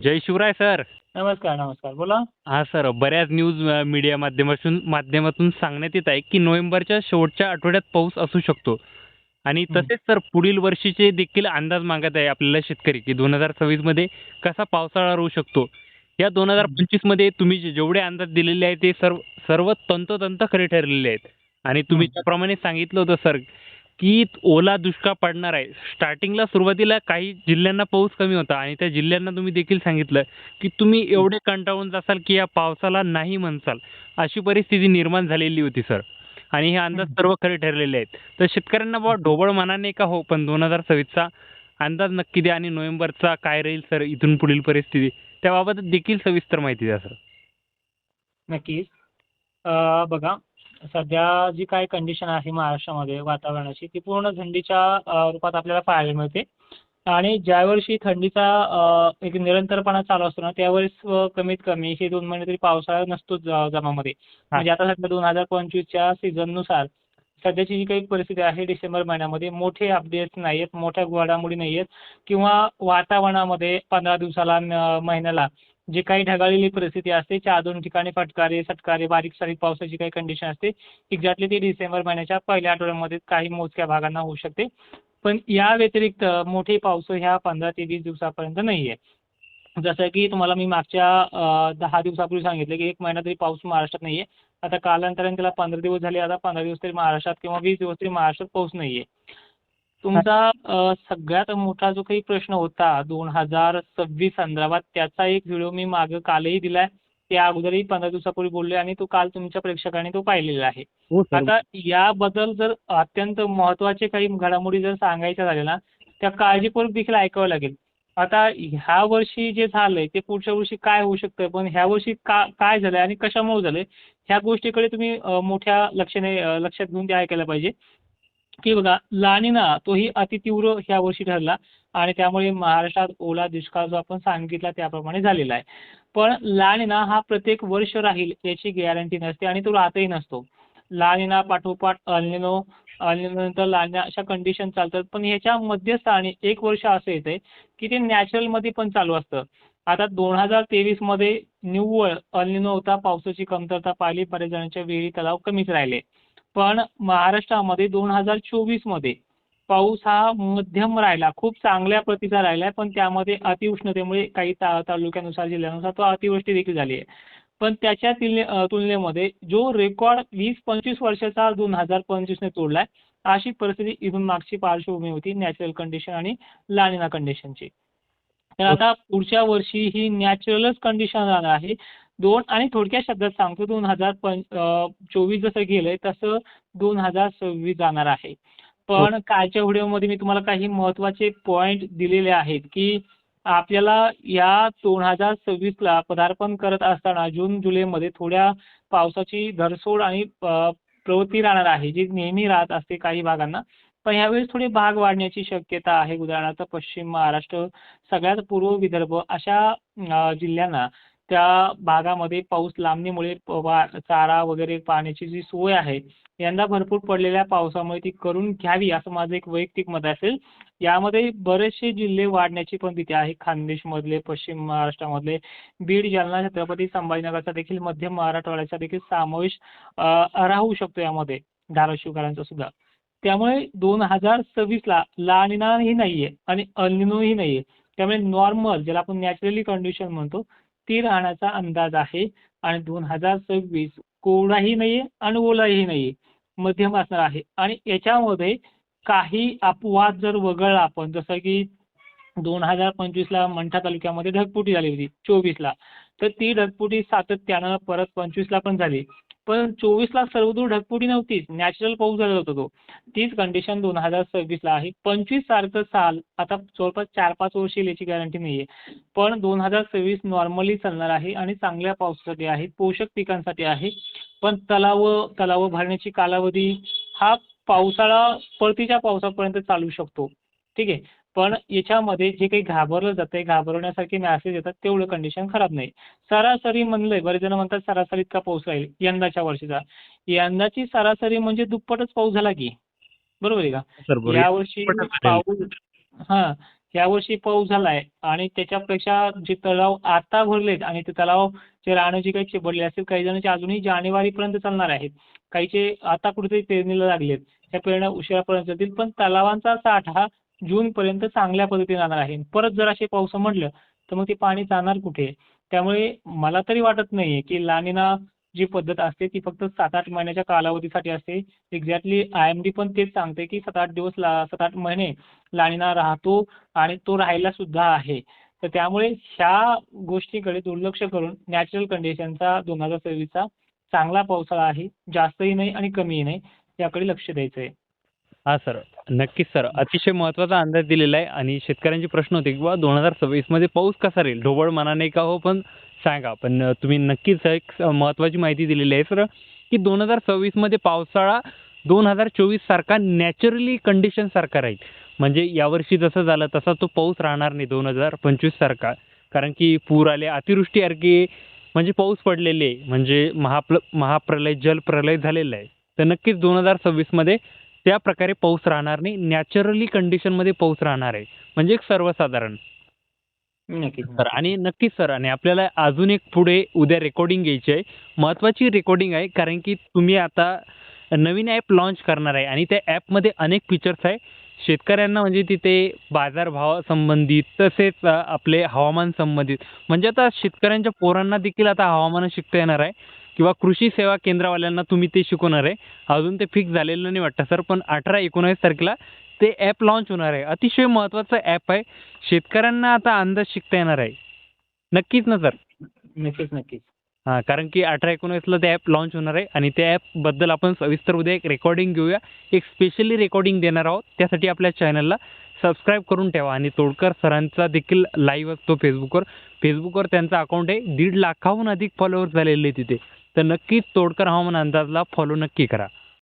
जय Shivray sir नमस्कार नमस्कार बोला हा सर बऱ्याच न्यूज मीडिया माध्यमातून माध्यमातून सांगण्यात येत आहे की नोव्हेंबरच्या शेवटच्या आठवड्यात पाऊस असू शकतो आणि. तसेच सर पुढील वर्षीचे देखील अंदाज मागत आहे आपल्याला शेतकरी की दोन हजार सव्वीसमध्ये कसा पावसाळा राहू शकतो या दोन हजार. पंचवीसमध्ये तुम्ही जेवढे अंदाज दिलेले आहेत ते सर्व सर्व तंतोतंत खरे ठरलेले आहेत आणि तुम्ही. त्याप्रमाणे सांगितलं होतं सर की ओला दुष्काळ पडणार आहे. स्टार्टिंगला सुरुवातीला काही जिल्ह्यांना पाऊस कमी होता आणि त्या जिल्ह्यांना तुम्ही देखील सांगितलं की तुम्ही एवढे कंटाळून जासाल की या पावसाला नाही म्हणसाल. अशी परिस्थिती निर्माण झालेली होती सर आणि हे अंदाज. सर्व खरे ठरलेले आहेत. तर शेतकऱ्यांना बाबा ढोबळ मनाने का हो पण दोन हजार सव्वीसचा अंदाज नक्की द्या आणि नोव्हेंबरचा काय राहील सर इथून पुढील परिस्थिती? त्याबाबत देखील सविस्तर माहिती द्या सर नक्कीच. बघा सध्या जी काही कंडिशन आहे महाराष्ट्रामध्ये वातावरणाची ती पूर्ण थंडीच्या रूपात आपल्याला पाहायला मिळते. आणि ज्या वर्षी थंडीचा एक निरंतरपणा चालू असतो ना त्यावेळेस कमीत कमी हे दोन महिने तरी पावसाळा नसतोच जमामध्ये. म्हणजे आता सध्या दोन हजार पंचवीसच्या सीझननुसार सध्याची जी काही परिस्थिती आहे डिसेंबर महिन्यामध्ये मोठे अपडेट्स नाही आहेत मोठ्या घडामोडी नाही आहेत किंवा वातावरणामध्ये पंधरा दिवसाला महिन्याला जी काही ढगाळलेली परिस्थिती असते चार दोन ठिकाणी फटकारे सटकारे बारीक सारीक पावसाची काही कंडिशन असते. एक्झॅक्टली ती डिसेंबर महिन्याच्या पहिल्या आठवड्यामध्ये काही मोजक्या भागांना होऊ शकते. पण या व्यतिरिक्त मोठे पाऊस ह्या पंधरा ते वीस दिवसापर्यंत नाही आहे जसं की तुम्हाला मी मागच्या दहा दिवसापूर्वी सांगितलं की एक महिना तरी पाऊस महाराष्ट्रात नाही आहे आता कालांतराने त्याला पंधरा दिवस झाले आता पंधरा दिवस तरी महाराष्ट्रात किंवा वीस दिवस तरी महाराष्ट्रात पाऊस नाही आहे तुमचा सगळ्यात मोठा जो काही प्रश्न होता दोन हजार सव्वीस संदर्भात त्याचा एक व्हिडिओ मी मागं कालही दिलाय. त्या अगोदरही पंधरा दिवसापूर्वी बोलले आणि तो काल तुमच्या प्रेक्षकांनी तो पाहिलेला आहे. हो आता याबद्दल जर अत्यंत महत्त्वाचे काही घडामोडी जर सांगायच्या झाल्या ना त्या काळजीपूर्वक देखील ऐकावं लागेल. आता ह्या वर्षी जे झालंय ते पुढच्या वर्षी काय होऊ शकतं पण ह्या वर्षी का काय झालंय आणि कशामुळे झालंय ह्या गोष्टीकडे तुम्ही मोठ्या लक्षाने लक्षात घेऊन ते ऐकायला पाहिजे. की बघा लानिना तोही अतितीव्र ह्या वर्षी ठरला आणि त्यामुळे महाराष्ट्रात ओला दुष्काळ जो आपण सांगितला त्याप्रमाणे झालेला आहे. पण लानिना हा प्रत्येक वर्ष राहील याची गॅरंटी नसते आणि तो राहतही नसतो. लानिना पाठोपाठ अल्निनो अल्निनोनंतर लानिना अशा कंडिशन चालतात. पण ह्याच्या मध्यस्थानी एक वर्ष असं येते की ते नॅचरलमध्ये पण चालू असतं. आता दोन हजार तेवीसमध्ये निव्वळ अल्निनो होता पावसाची कमतरता पाहिली बऱ्याच जणांच्या विहिरी तलाव कमीच राहिले. पण महाराष्ट्रामध्ये दोन हजार चोवीसमध्ये पाऊस हा मध्यम राहिला. खूप चांगल्या प्रतीचा राहिला आहे पण त्यामध्ये अतिउष्णतेमुळे काही ता तालुक्यानुसार जिल्ह्यानुसार तो अतिवृष्टी देखील झाली आहे. पण त्याच्या तुलने तुलनेमध्ये जो रेकॉर्ड वीस पंचवीस वर्षाचा दोन हजार पंचवीसने तोडलाय अशी परिस्थिती इथून मागची पार्श्वभूमी होती नॅचरल कंडिशन आणि लानिना कंडिशनची तर आता पुढच्या वर्षी ही नॅचरलच कंडिशन राहणार आहे. दोन आणि थोडक्या शब्दात सांगतो दोन हजार पं चोवीस जसं गेलंय तसं दोन हजार सव्वीस जाणार आहे. पण कालच्या व्हिडिओमध्ये मी तुम्हाला काही महत्त्वाचे पॉईंट दिलेले आहेत की आपल्याला या दोन हजार सव्वीसला पदार्पण करत असताना जून जुलैमध्ये थोड्या पावसाची धरसोड आणि प्रवृत्ती राहणार आहे जी नेहमी राहत असते काही भागांना. पण यावेळेस थोडे भाग वाढण्याची शक्यता आहे. उदाहरणार्थ पश्चिम महाराष्ट्र सगळ्यात पूर्व विदर्भ अशा जिल्ह्यांना त्या भागामध्ये पाऊस लांबणीमुळे वा- चारा वगैरे पाण्याची जी सोय आहे यंदा भरपूर पडलेल्या पावसामुळे ती करून घ्यावी असं माझं एक वैयक्तिक मत असेल. यामध्ये बरेचसे जिल्हे वाढण्याची पण भीती आहे. खानदेशमधले पश्चिम महाराष्ट्रामधले बीड जालना छत्रपती संभाजीनगरचा देखील मध्य मराठवाड्याचा देखील समावेश राहू शकतो यामध्ये धाराशिवकरांचा सुद्धा. त्यामुळे दोन हजार सव्वीसला लानिनाही नाहीये आणि अलिनोही नाहीये. त्यामुळे नॉर्मल ज्याला आपण नॅचरली कंडिशन म्हणतो ती राहण्याचा अंदाज आहे आणि दोन हजार सव्वीस कोरडाही नाहीये आणि ओलाही नाहीये मध्यम असणार आहे. आणि याच्यामध्ये काही अपवाद जर वगळला आपण जसं की दोन हजार पंचवीसला मंठा तालुक्यामध्ये ढगफुटी झाली होती चोवीसला तर ती ढगफुटी सातत्यानं परत पंचवीसला पण झाली. पण चोवीसला सर्वदूर ढगफुटी नव्हतीच नॅचरल पाऊस झाला होता तो. तीच कंडिशन दोन हजार सव्वीसला आहे. पंचवीस सारखं साल आता जवळपास चार पाच वर्ष येईल याची गॅरंटी नाहीये. पण दोन हजार सव्वीस नॉर्मली चालणार आहे आणि चांगल्या पावसासाठी आहे पोषक पिकांसाठी आहे. पण तलाव तलाव भरण्याची कालावधी हा पावसाळा परतीच्या पावसापर्यंत चालू शकतो. ठीक आहे? पण याच्यामध्ये जे काही घाबरलं जातंय घाबरवण्यासारखे मॅसेज येतात तेवढं कंडिशन खराब नाही. सरासरी म्हणलंय बरेच जण म्हणतात सरासरी इतका पाऊस राहील यंदाच्या वर्षीचा. यंदाची सरासरी म्हणजे दुप्पटच पाऊस झाला की. बरोबर आहे का? यावर्षी. पाऊस हा यावर्षी पाऊस झालाय आणि त्याच्यापेक्षा जे तलाव आता भरलेत आणि ते तलावाचे रानं जी काही चिबडले असतील काही जणांचे अजूनही जानेवारीपर्यंत चालणार आहेत. काहीचे आता कुठेतरी पेरणीला लागलेत. त्या पेरण्या उशिरापर्यंत जातील पण तलावांचा साठा हा जूनपर्यंत चांगल्या पद्धतीने जाणार आहे. परत जर असे पाऊस म्हटलं तर मग ते पाणी जाणार कुठे? त्यामुळे मला तरी वाटत नाहीये की लानिना जी पद्धत असते ती फक्त सात आठ महिन्याच्या कालावधीसाठी असते. एक्झॅक्टली आय एम डी पण तेच सांगते की सात आठ दिवस ला सात आठ महिने लानिना राहतो आणि तो राहायला सुद्धा आहे. तर त्यामुळे ह्या गोष्टीकडे दुर्लक्ष करून नॅचरल कंडिशनचा दोन हजार सव्वीसचा चांगला पावसाळा आहे. जास्तही नाही आणि कमीही नाही. याकडे लक्ष द्यायचं आहे हा सर. नक्कीच सर. अतिशय महत्त्वाचा अंदाज दिलेला आहे आणि शेतकऱ्यांचे प्रश्न होते की बाबा दोन हजार सव्वीसमध्ये पाऊस कसा राहील? ढोबळ मनाने का हो पण सांगा. पण तुम्ही नक्कीच एक महत्त्वाची माहिती दिलेली आहे सर की दोन हजार सव्वीसमध्ये पावसाळा दोन हजार चोवीस सारखा नॅचरली कंडिशन सारखा राहील. म्हणजे यावर्षी जसं झालं तसा तो पाऊस राहणार नाही दोन हजार पंचवीस सारखा कारण की पूर आले अतिवृष्टीसारखे म्हणजे पाऊस पडलेले आहे. म्हणजे महाप्र महाप्रलय जलप्रलय झालेला आहे. तर नक्कीच दोन हजार सव्वीसमध्ये त्या प्रकारे पाऊस राहणार नाही. नॅचरली कंडिशनमध्ये पाऊस राहणार आहे. म्हणजे एक सर्वसाधारण. नक्कीच सर आणि नक्कीच सर आणि आपल्याला अजून एक पुढे उद्या रेकॉर्डिंग घ्यायची आहे. महत्त्वाची रेकॉर्डिंग आहे कारण की तुम्ही आता नवीन ॲप लॉन्च करणार आहे आणि त्या ॲपमध्ये अनेक फीचर्स आहे. शेतकऱ्यांना म्हणजे तिथे बाजारभावासंबंधित तसेच आपले हवामान संबंधित. म्हणजे आता शेतकऱ्यांच्या पोरांना देखील आता हवामान शिकता येणार आहे. किंवा कृषी सेवा केंद्रवाल्यांना तुम्ही ते शिकवणार आहे. अजून ते फिक्स झालेलं नाही वाटतं सर पण अठरा एकोणावीस तारखेला ते ॲप लॉन्च होणार आहे. अतिशय महत्त्वाचं ॲप आहे. शेतकऱ्यांना आता अंदाज शिकता येणार आहे. नक्कीच ना सर नक्कीच नक्कीच. हां कारण की अठरा एकोणीसला ते ॲप लॉन्च होणार आहे आणि त्या ॲपबद्दल आपण सविस्तर उद्या एक रेकॉर्डिंग घेऊया. एक स्पेशली रेकॉर्डिंग देणार आहोत. त्यासाठी आपल्या चॅनलला सबस्क्राईब करून ठेवा. आणि तोडकर सरांचा देखील लाईव्ह असतो फेसबुकवर फेसबुकवर त्यांचा अकाउंट आहे. दीड लाखाहून अधिक फॉलोअर्स झालेले आहे तिथे. तर नक्कीच तोडकर हवामान अंदाजला फॉलो नक्की करा.